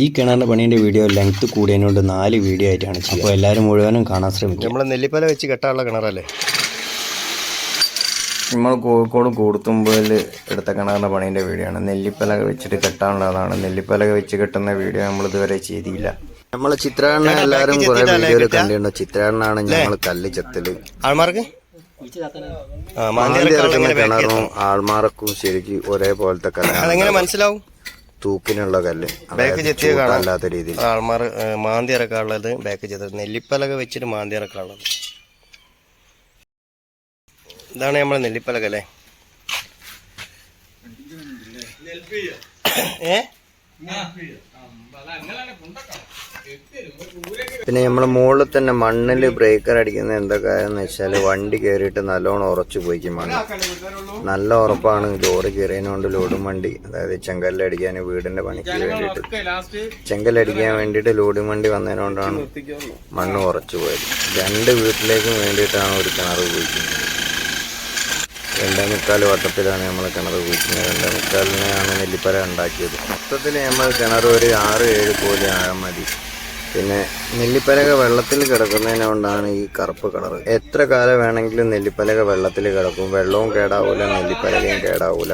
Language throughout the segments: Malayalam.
ഈ കിണറിന്റെ പണിയുടെ വീഡിയോ ലെങ്ത് കൂടിയതിനോട് നാല് വീഡിയോ ആയിട്ടാണ് ചെയ്യുക. അപ്പോൾ എല്ലാവരും മുഴുവനും കാണാൻ ശ്രമിക്കും നമ്മൾ നെല്ലിപ്പല വെച്ച് കെട്ടാനുള്ള കിണറല്ലേ? നമ്മൾ കോഴിക്കോട് കൂടുത്തുമ്പോയിൽ എടുത്ത കിണറിന്റെ പണിയുടെ വീഡിയോ ആണ്. നെല്ലിപ്പല വെച്ചിട്ട് കെട്ടാനുള്ളതാണ്. നെല്ലിപ്പല വെച്ച് കെട്ടുന്ന വീഡിയോ നമ്മൾ ഇതുവരെ ചെയ്തില്ല. നമ്മളെ ചിത്രാണ്ണ എല്ലാവരും കുറെ വീഡിയോയിൽ കണ്ടിട്ടുണ്ട്. ചിത്രാണ്ണാണ് ഞങ്ങൾ കല്ല് ചെത്തൽ. ആൾമാർക്ക്? കിണറും ആൾമാർക്കും ശരിക്കും ഒരേപോലത്തെ കല്ലാണ്. അതെങ്ങനെ മനസ്സിലാവും? തൂക്കിനുള്ള കല്ല്. ബാക്ക് ചെത്തിയ കാണാത്ത അല്ലാത്ത രീതിയിൽ. ആൾമാർ മാന്തി ഇറക്കാനുള്ളത് ബാക്ക് ചെയ്തത് നെല്ലിപ്പലക വെച്ചിട്ട് മാന്തി ഇറക്കാനുള്ളത്. ഇതാണ് നമ്മളെ നെല്ലിപ്പലക അല്ലേ? ഏ? പിന്നെ നമ്മൾ മുകളിൽ തന്നെ മണ്ണിൽ ബ്രേക്കർ അടിക്കുന്നത് എന്തൊക്കെയാന്ന് വെച്ചാൽ വണ്ടി കയറിയിട്ട് നല്ലോണം ഉറച്ചു പോയിക്കും മണ്ണ്. നല്ല ഉറപ്പാണ് ലോറി കയറിയതുകൊണ്ട് ലോഡും വണ്ടി അതായത് ചെങ്കല്ലടിക്കാൻ വീടിന്റെ പണിക്ക് വേണ്ടിയിട്ട്. ചെങ്കല്ലടിക്കാൻ വേണ്ടിയിട്ട് ലോഡും വണ്ടി വന്നതിനോണ്ടാണ് മണ്ണ് ഉറച്ചു പോയത്. രണ്ട് വീട്ടിലേക്കും വേണ്ടിയിട്ടാണ് ഒരു കിണർ ഉപയോഗിക്കുന്നത്. രണ്ടേ മുക്കാൽ വട്ടത്തിലാണ് നമ്മൾ കിണർ കുഴിക്കുന്നത്. രണ്ടേ മുക്കാലിനെയാണ് നെല്ലിപ്പര ഉണ്ടാക്കിയത്. മൊത്തത്തിൽ നമ്മൾ കിണർ ഒരു ആറ് ഏഴ് പോലെ ആഴം മതി. പിന്നെ നെല്ലിപ്പലക വെള്ളത്തിൽ കിടക്കുന്നതിനോണ്ടാണ് ഈ കറുപ്പ് കളർ എത്ര കാലം വേണമെങ്കിലും നെല്ലിപ്പലക വെള്ളത്തിൽ കിടക്കും. വെള്ളവും കേടാവൂല നെല്ലിപ്പലകയും കേടാവൂല.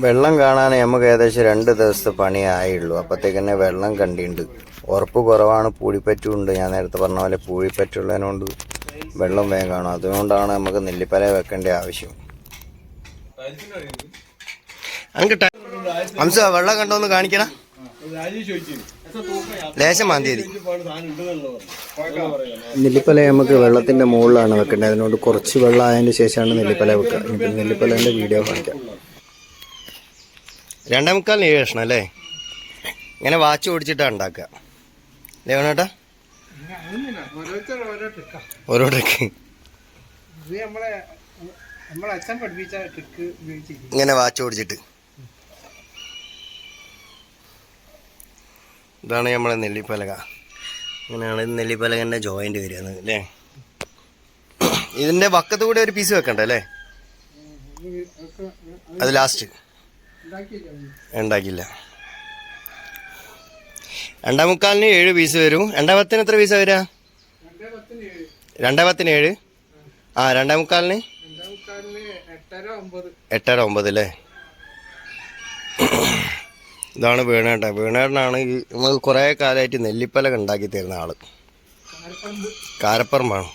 വെള്ളം കാണാൻ നമുക്ക് ഏകദേശം രണ്ട് ദിവസത്തെ പണിയായുള്ളൂ അപ്പത്തേക്ക് തന്നെ വെള്ളം കണ്ടിട്ടുണ്ട് ഉറപ്പ് കുറവാണ് പൂഴിപ്പറ്റുണ്ട് ഞാൻ നേരത്തെ പറഞ്ഞ പോലെ പൂഴിപ്പറ്റുള്ളതിനോണ്ട് വെള്ളം വേഗം കാണും. അതുകൊണ്ടാണ് നമുക്ക് നെല്ലിപ്പല വെക്കേണ്ട ആവശ്യം. അനക്ക് ട- ഹംസ വെള്ളം കണ്ടോന്ന് കാണിക്കണ ലേശം നെല്ലിപ്പല നമുക്ക് വെള്ളത്തിന്റെ മുകളിലാണ് വെക്കേണ്ടത്. അതിനോട് കുറച്ച് വെള്ളം ആയതിനു ശേഷമാണ് നെല്ലിപ്പല വെക്കുക. നെല്ലിപ്പലന്റെ വീഡിയോ കാണിക്കാം. രണ്ടേ മുക്കാൽ നീ കഷ്ണം അല്ലേ? ഇങ്ങനെ വാച്ച് ഓടിച്ചിട്ടാണ് ഉണ്ടാക്കുക. ഓരോ ട്രിക്ക് ഇങ്ങനെ വാച്ച് ഓടിച്ചിട്ട് ഇതാണ് നമ്മളെ നെല്ലിപ്പലക. ഇങ്ങനെയാണ് നെല്ലിപ്പലകന്റെ ജോയിന്റ് വരുന്നത് അല്ലേ? ഇതിന്റെ വക്കത്ത് കൂടെ ഒരു പീസ് വെക്കണ്ട അല്ലേ? അത് ലാസ്റ്റ് ഉണ്ടാക്കിയില്ല. രണ്ടാം മുക്കാലിന് ഏഴ് പീസ് വരും. രണ്ടാം പത്തിന് എത്ര പീസാണ് വരിക രണ്ടാം പത്തിന് ഏഴ്? ആ രണ്ടാം മുക്കാലിന്? എട്ടര ഒമ്പത് അല്ലേ? ഇതാണ് വീണേട്ടൻ. വീണേട്ടനാണ് ഈ നമുക്ക് കുറേ കാലമായിട്ട് നെല്ലിപ്പലക ഉണ്ടാക്കി തരുന്ന ആൾ. കാരപ്പറമാണ് കാരപ്പറമ്പാണ്.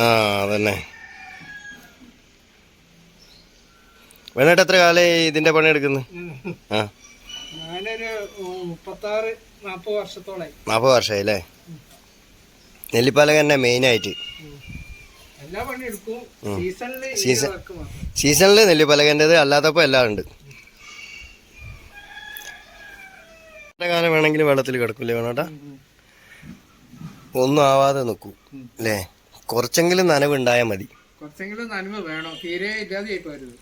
ആ അതന്നെ. വീണേട്ട എത്ര കാലേ ഇതിന്റെ പണി എടുക്കുന്നത് ആ. നാൽപ്പത് വർഷമായി അല്ലേ? നെല്ലിപ്പലക തന്നെ മെയിനായിട്ട് എല്ലാ പണി എടുക്കും സീസണിൽ സീസൺ- മാത്രം. സീസണിൽ നെല്ലിപ്പലകന്റെത് അല്ലാത്തപ്പോൾ എല്ലാം ഉണ്ട്. കാലം വേണമെങ്കിലും വെള്ളത്തിൽ കിടക്കൂലേ വേണോട്ടാ? ഒന്നും ആവാതെ നിൽക്കൂ അല്ലേ? കുറച്ചെങ്കിലും നനവ് ഉണ്ടായാൽ മതി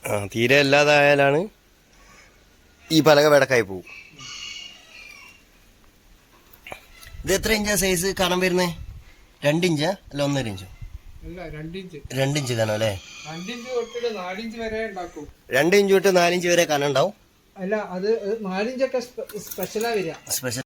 ആ തീരെ ഇല്ലാതായാലാണ് ഈ പലക വിടക്കായി പോകും ഇത് എത്ര ഇഞ്ചാ സൈസ് കാണാൻ വരുന്നേ? രണ്ടിഞ്ചാ അല്ല ഒന്നര ഇഞ്ചോ? രണ്ടിഞ്ച്. രണ്ടിഞ്ച് കനം അല്ലേ? രണ്ട് ഇഞ്ച് തൊട്ട് നാലിഞ്ച് വരെ കനം ഉണ്ടാവും? അല്ല അത് നാലിഞ്ചൊക്കെ സ്പെഷ്യലാ വരിക. സ്പെഷ്യൽ